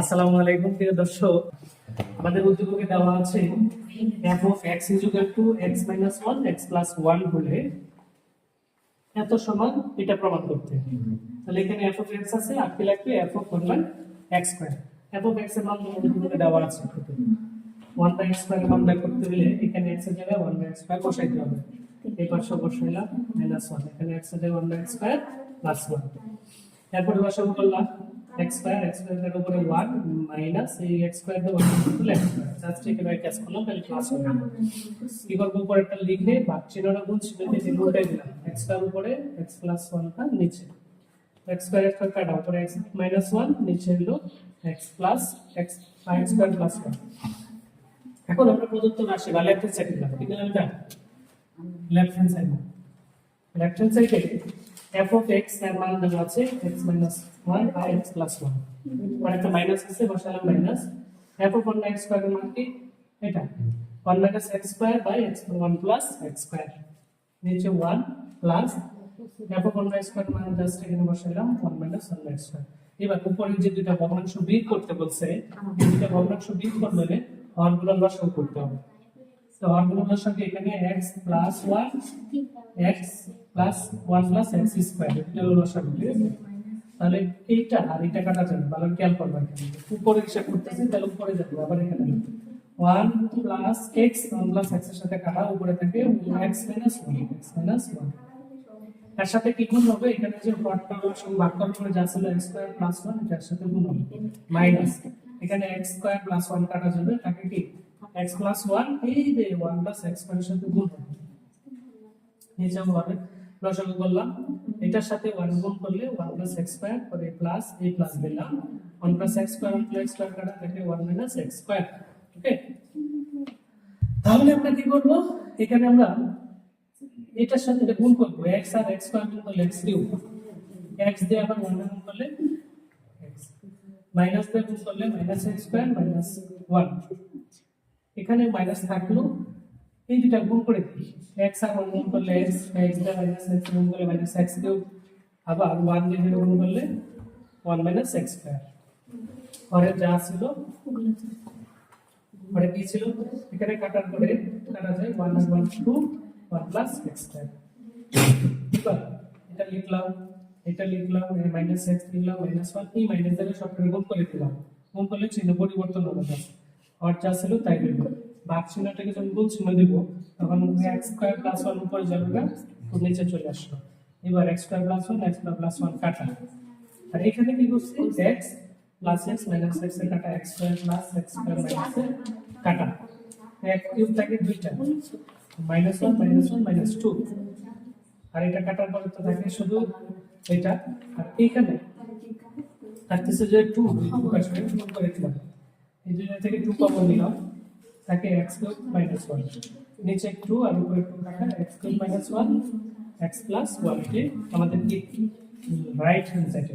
আসসালামু আলাইকুম, প্রিয় দর্শক। আমাদের উদ্যোগে দেওয়া আছে f of x is equal to x minus 1 x plus 1 হলে এত সমান এটা প্রমাণ করতে তাহলে এখানে f of x আছে, আর কি লাগবে? F of 1 by x square f of x এর মান আমাদের উদ্যোগে দেওয়া আছে। 1 by x এর মান বের করতে হলে এখানে x এর জায়গায় 1 by x square বসাইতে হবে। এই পাশে বসাইলাম, minus 1 এখানে x এর জায়গায় 1 by x plus 1 এরপরে বসাবো করলাম x স্কয়ার x স্কয়ার এর উপরে 1 মাইনাস এই x স্কয়ার দিয়ে 1 করলে x স্কয়ার জাস্ট এখানে ক্যাচ করলাম তাহলে প্লাস হবে কি করব উপরে একটা লিখে ভাগ চিহ্নটা গুণ চিহ্ন দিয়ে দিয়ে উল্টাই দিলাম x স্কয়ার উপরে x প্লাস 1 টা নিচে x স্কয়ার এর কাটা উপরে x মাইনাস 1 নিচে হলো x plus x x square plus 1 এখন আমরা প্রদত্ত রাশি বা লেফট হ্যান্ড সাইডে left hand side left hand সাইডে f of x এর মান দেওয়া আছে minus 1 আর x plus 1 পরে একটা মাইনাস আছে, বসালাম minus f of 1 by x square এর মান কি? এটা। 1 minus x square by x 1 plus x square নিচে 1 plus f of 1 by x square মান জাস্ট এখানে বসালাম 1 minus 1 by x স্কয়ার এবার উপরে যে দুইটা ভগ্নাংশ বিয়োগ করতে বলছে দুইটা ভগ্নাংশ বিয়োগ করতে হলে হরগুলো লসাগু করতে হবে। তো হরগুলো লসাগু এখানে x plus 1 x plus one plus x square এটা হলো লসাগু তাহলে এইটা আর এটা কাটা যাবে ভালো খেয়াল করবে এখানে উপরে হিসাব করতেছি, তাহলে উপরে যাবে, আবার এখানে one plus x one plus এক্সের সাথে কাটা, উপরে থাকে ওয়ান এক্স মাইনাস ওয়ানের সাথে কি গুণ হবে? এখানে যে হরটা লসাগু ভাগ করার পরে যা ছিল এক্স স্কোয়ার প্লাস ওয়ান এটার সাথে গুণ হবে মাইনাস এখানে এক্স স্কোয়ার প্লাস ওয়ান কাটা যাবে তাকে কি এক্স প্লাস ওয়ান এই যে ওয়ান প্লাস এক্স স্কোয়ারের সাথে গুণ হবে। নিচে হবে লসাগু করলাম। এটার সাথে 1 গুণ করলে 1 প্লাস x স্কয়ার পরে প্লাস a প্লাস দিলাম। 1 plus x square 1 plus x square কাটা থাকে 1 মাইনাস x স্কয়ার ওকে তাহলে আমরা কি করব? এখানে আমরা এটার সাথে এটা গুণ করব। X আর x স্কয়ার গুণ করলে x কিউব x দিয়ে আবার 1 গুণ করলে x মাইনাস দিয়ে গুণ করলে মাইনাস x স্কয়ার মাইনাস 1 এখানে মাইনাস থাকল, এই দুটা গুণ করে দিই। X আর 1 গুণ করলে x x দিয়ে মাইনাস x, গুণ করলে মাইনাস x কিউব। আবার 1 দিয়ে গুণ করলে 1 মাইনাস x স্কয়ার পরে যা ছিল, পরে কি ছিল? এখানে কাটার পরে কাটা যায় 1 আর 1 2 1 প্লাস x স্কয়ার এটা লিখলাম এটা লিখলাম, এই মাইনাস x লিখলাম মাইনাস 1 এই মাইনাস দিয়ে সব গুণ করে দিলাম। গুণ করলে চিহ্ন পরিবর্তন হবে। যা ছিল, তাই রইল ভাগ চিহ্নটাকে যখন গুণ চিহ্ন দিব, তখন এক্স স্কোয়ার প্লাস ওয়ান উপরে যাবে তো নিচে চলে আসলো। এবার x square plus one x plus one কাটা। আর এখানে কি করছি এক্স প্লাস এক্স মাইনাস এক্সের কাটা x square plus x square minus কাটা। এক কিউব থাকে দুইটা minus one minus one minus two আর এটা কাটার পরে তো থাকে শুধু এটা। আর এইখানে থাকতেছে যে টু আসবে টু করে দিলাম এই থেকে টু কমন নিলাম। তাকে এক্স কিউব মাইনাস ওয়ান নিচে টু আর উপরে টু কাটা x cube minus one x plus one কে আমাদের কি? Right hand side